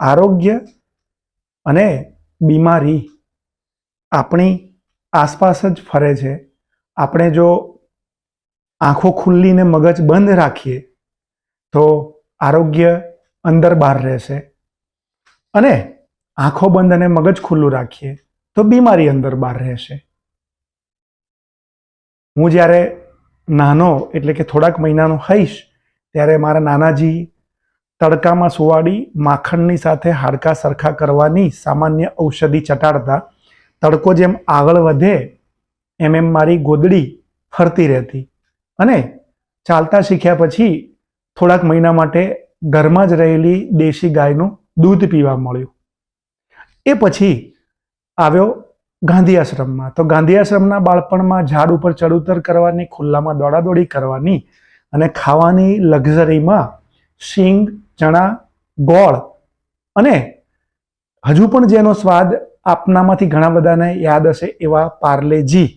આરોગ્ય અને બીમારી આપણી આસપાસ જ ફરે છે. આપણે જો આંખો ખુલ્લીને મગજ બંધ રાખીએ, તો આરોગ્ય અંદર બહાર રહેશે. અને આંખો બંધ અને મગજ ખુલ્લું રાખીએ, તો બીમારી અંદર બહાર રહેશે. હું જ્યારે નાનો, એટલે કે થોડાક મહિનાનો હઈશ ત્યારે મારા નાનાજી તડકામાં સુવાડી, માખણની સાથે હાડકા સરખા કરવાની સામાન્ય ઔષધિ ચટાડતા તડકો જેમ આગળ વધે, એમ એમ મારી ગોદડી ફરતી રહેતી. અને ચાલતા શીખ્યા પછી થોડાક મહિના માટે ઘરમાં જ રહેલી દેશી ગાયનું દૂધ પીવા મળ્યું. એ પછી આવ્યો ગાંધી આશ્રમમાં. તો ગાંધી આશ્રમના બાળપણમાં ઝાડ ઉપર ચડઉતર કરવાની, ખુલ્લામાં દોડાદોડી કરવાની અને ખાવાની લક્ઝરીમાં શીંગ ચણા, ગોળ અને હજુ પણ જેનો સ્વાદ આપનામાંથી ઘણા બધાને યાદ હશે એવા પાર્લેજી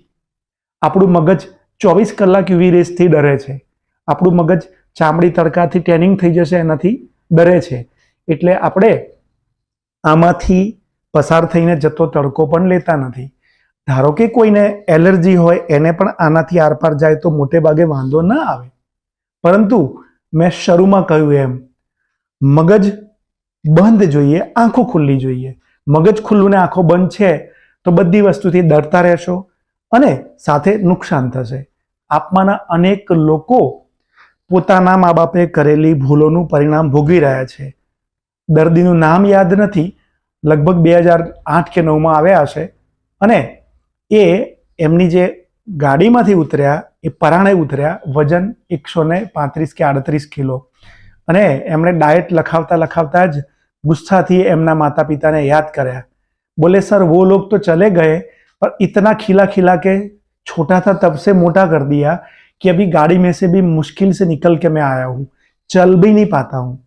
આપણું મગજ ચોવીસ કલાક યુવી રેસથી ડરે છે. આપણું મગજ ચામડી તડકાથી ટેનિંગ થઈ જશે, એનાથી ડરે છે. એટલે આપણે આમાંથી પસાર થઈને જતો તડકો પણ લેતા નથી. ધારો કે કોઈને એલર્જી હોય, એને પણ આનાથી આરપાર જાય તો મોટે ભાગે વાંધો ના આવે. પરંતુ મેં શરૂમાં કહ્યું એમ મગજ બંધ જોઈએ, આંખો ખુલ્લી જોઈએ. મગજ ખુલ્લું ને આંખો બંધ છે, તો બધી વસ્તુથી ડરતા રહેશો અને સાથે નુકસાન થશે. આપમાંના અનેક લોકો પોતાના મા બાપે કરેલી ભૂલોનું પરિણામ ભોગવી રહ્યા છે. દર્દીનું નામ યાદ નથી, લગભગ બે હજાર આઠ કે નવમાં આવ્યા હશે અને એ એમની જે ગાડીમાંથી ઉતર્યા, એ પરાણે ઉતર્યા, વજન એકસો ને પાંત્રીસ કે આડત્રીસ કિલો. અને એમણે ડાયટ લખાવતા લખાવતા જ ગુસ્સાથી એમના માતા પિતાને યાદ કર્યા બોલે સર वो लोग तो चले गए पर इतना खिला खिला के छोटा था तब से मोटा कर दिया कि अभी गाड़ी में से भी मुश्किल से निकल के मैं आया हूँ चल भी नहीं पाता हूँ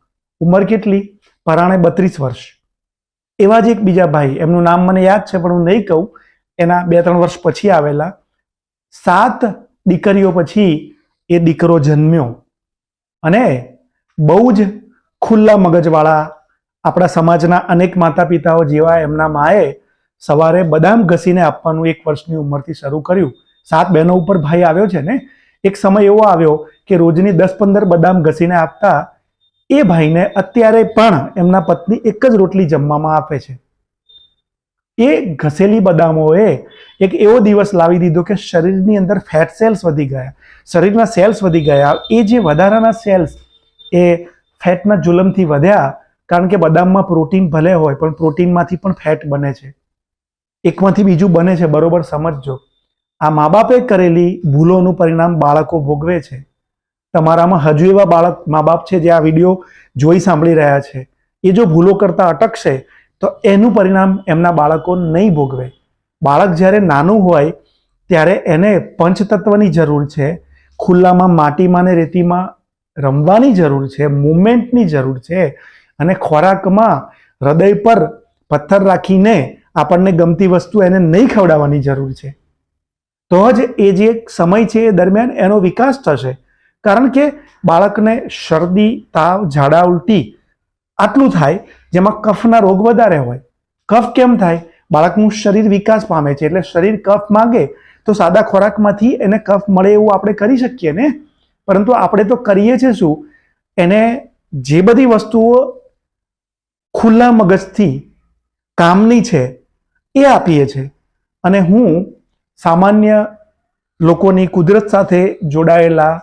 ઉંમર કેટલી પરાણે બત્રીસ વર્ષ એવા જ એક બીજા ભાઈ એમનું નામ મને યાદ છે પણ હું નહીં કહું એના બે ત્રણ વર્ષ પછી આવેલા સાત દીકરીઓ પછી એ દીકરો જન્મ્યો અને બહુ જ ખુલ્લા મગજવાળા આપણા સમાજના અનેક માતા પિતાઓ જેવા એમના માએ સવારે બદામ ઘસીને આપવાનું એક વર્ષની ઉંમરથી શરૂ કર્યું. સાત બહેનો ઉપર ભાઈ આવ્યો છે ને? એક સમય એવો આવ્યો કે રોજની દસ પંદર બદામ ઘસીને આપતા એ ભાઈને અત્યારે પણ એમના પત્ની એક જ રોટલી જમવામાં આપે છે. એ ઘસેલી બદામોએ એક એવો દિવસ લાવી દીધો કે શરીરની અંદર ફેટ સેલ્સ વધી ગયા. શરીરના સેલ્સ વધી ગયા. એ જે વધારાના સેલ્સ એ ફેટના જુલમથી વધ્યા, કારણ કે બદામમાં પ્રોટીન ભલે હોય, પણ પ્રોટીનમાંથી પણ ફેટ બને છે. એકમાંથી બીજું બને છે, બરોબર સમજજો. આ મા બાપે કરેલી ભૂલોનું પરિણામ બાળકો ભોગવે છે. તમારામાં હજુ એવા બાળક મા બાપ છે જે આ વીડિયો જોઈ સાંભળી રહ્યા છે. એ જો ભૂલો કરતા અટકશે, તો એનું પરિણામ એમના બાળકો નહીં ભોગવે. બાળક જ્યારે નાનું હોય, ત્યારે એને પંચતત્વની જરૂર છે. ખુલ્લામાં, માટીમાં ને રેતીમાં રમવાની જરૂર છે, મુવમેન્ટની જરૂર છે અને ખોરાકમાં હૃદય પર પથ્થર રાખીને આપણને ગમતી વસ્તુ એને નહીં ખવડાવવાની જરૂર છે. તો જ એ જે સમય છે એ દરમિયાન એનો વિકાસ થશે. કારણ કે બાળકને શરદી, તાવ, ઝાડા ઉલટી આટલું થાય જેમાં કફના રોગ વધારે હોય. કફ કેમ થાય? બાળકનું શરીર વિકાસ પામે છે. એટલે શરીર કફ માગે તો સાદા ખોરાકમાંથી એને કફ મળે એવું આપણે કરી શકીએ ને? પરંતુ આપણે તો કરીએ છીએ શું? એને જે બધી વસ્તુઓ ખુલ્લા મગજથી કામની છે, એ આપીએ છીએ. અને હું સામાન્ય લોકોની કુદરત સાથે જોડાયેલા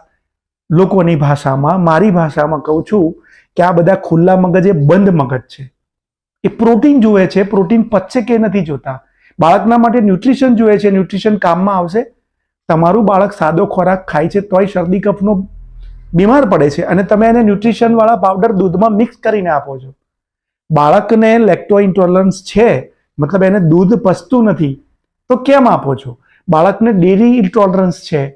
લોકોની ભાષામાં, મારી ભાષામાં કહું છું કે આ બધા ખુલ્લા મગજ એ બંધ મગજ છે. એ પ્રોટીન જુએ છે, પ્રોટીન પચશે કે નથી જોતા? બાળકના માટે ન્યુટ્રિશન જુએ છે, ન્યુટ્રિશન કામમાં આવશે? તમારું બાળક સાદો ખોરાક ખાય છે તોય શરદી કફનો બીમાર પડે છે અને તમે એને ન્યુટ્રિશનવાળા પાવડર દૂધમાં મિક્સ કરીને આપો છો. બાળકને લેક્ટો ઇન્ટોલરન્સ છે, મતલબ એને દૂધ પસતું નથી, તો કેમ આપો છો? બાળકને ડેરી ઇન્ટોલરન્સ છે,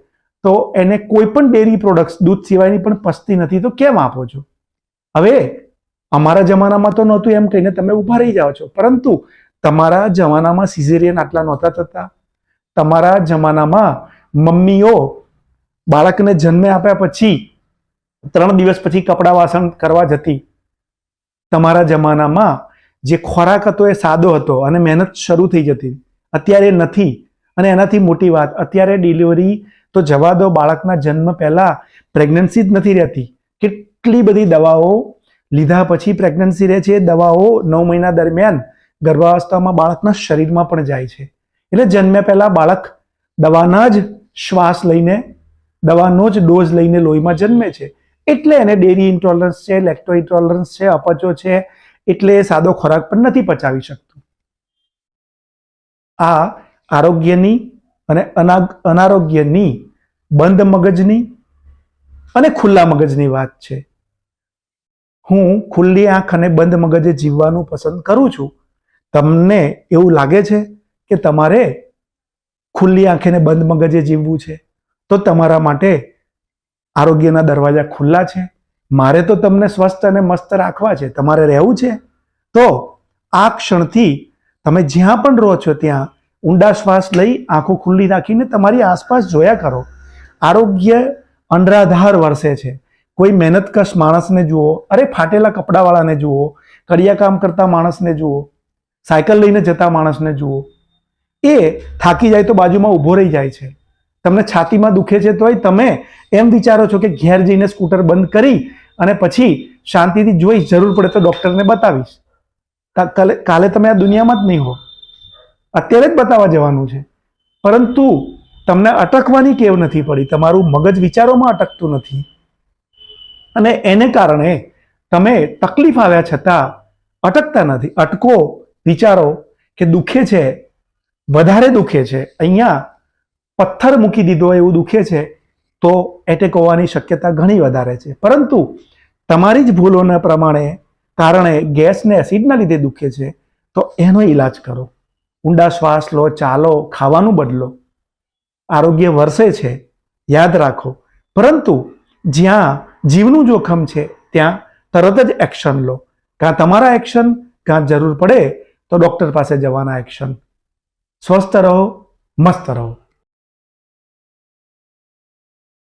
તો એને કોઈ પણ ડેરી પ્રોડક્ટ્સ દૂધ સિવાયની પણ પસતી નથી, તો કેમ આપો છો? હવે, અમારા જમાનામાં તો નહોતું એમ કહીને તમે ઊભા રહી જાઓ છો, પરંતુ તમારા જમાનામાં સિઝેરિયન આટલા નહોતા થતા. તમારા જમાનામાં મમ્મીઓ બાળકને જન્મે આપ્યા પછી ત્રણ દિવસ પછી કપડાં વાસણ કરવા જતી તમારા જમાનામાં જે ખોરાક હતો એ સાદો હતો અને મહેનત શરૂ થઈ જતી. અત્યારે નથી અને એનાથી મોટી વાત, અત્યારે ડિલિવરી તો જવા દો, બાળકના જન્મ પહેલાં પ્રેગ્નન્સી જ નથી રહેતી. કેટલી બધી દવાઓ લીધા પછી પ્રેગ્નન્સી રહે છે દવાઓ નવ મહિના દરમિયાન ગર્ભાવસ્થામાં બાળકના શરીરમાં પણ જાય છે. એટલે જન્મ્યા પહેલાં બાળક દવાના જ શ્વાસ લઈને, દવાનો જ ડોઝ લઈને લોહીમાં જન્મે છે. એટલે એને ડેરી ઇન્ટોલરન્સ છે લેક્ટો ઇન્ટોલરન્સ છે, અપચો છે, એટલે એ સાદો ખોરાક પણ નથી પચાવી શકતું. આ આરોગ્યની અને અના- અનારોગ્યની બંધ મગજની અને ખુલ્લા મગજની વાત છે. હું ખુલ્લી આંખ અને બંધ મગજે જીવવાનું પસંદ કરું છું. તમને એવું લાગે છે કે તમારે ખુલ્લી આંખેને બંધ મગજે જીવવું છે? તો તમારા માટે આરોગ્યના દરવાજા ખુલ્લા છે? મારે તો તમને સ્વસ્થ અને મસ્ત રાખવા છે. તમારે રહેવું છે? તો આ ક્ષણથી તમે જ્યાં પણ રહો છો ત્યાં ઊંડા શ્વાસ લઈ આંખો ખુલ્લી રાખીને તમારી આસપાસ જોયા કરો. આરોગ્ય અંડરાધાર વરસે છે. કોઈ મહેનતકશ માણસને જુઓ, અરે ફાટેલા કપડાવાળાને જુઓ કડિયા કામ કરતા માણસને જુઓ, સાયકલ લઈને જતા માણસને જુઓ એ થાકી જાય તો બાજુમાં ઊભો રહી જાય છે. તમને છાતીમાં દુખે છે તોય તમે એમ વિચારો છો કે ઘેર જઈને સ્કૂટર બંધ કરી અને પછી શાંતિથી જોઈશ જરૂર પડે તો ડૉક્ટરને બતાવીશ. કાલે કાલે તમે આ દુનિયામાં જ નહીં હો. અત્યારે જ બતાવવા જવાનું છે. પરંતુ તમને અટકવાની ટેવ નથી પડી. તમારું મગજ વિચારોમાં અટકતું નથી. અને એને કારણે તમે તકલીફ આવ્યા છતાં અટકતા નથી. અટકો, વિચારો કે દુખે છે વધારે દુખે છે, અહીંયા પથ્થર મૂકી દીધો એવું દુખે છે, તો એટેક હોવાની શક્યતા ઘણી વધારે છે. પરંતુ તમારી જ ભૂલોના પ્રમાણે કારણે ગેસને એસિડના લીધે દુખે છે, તો એનો ઈલાજ કરો. ઊંડા શ્વાસ લો, ચાલો, ખાવાનું બદલો. આરોગ્ય વરસે છે, યાદ રાખો. પરંતુ જ્યાં જીવનું જોખમ છે, ત્યાં તરત જ એક્શન લો. કાં તમારા એક્શન કાં જરૂર પડે, તો ડૉક્ટર પાસે જવાના એક્શન સ્વસ્થ રહો મસ્ત રહો.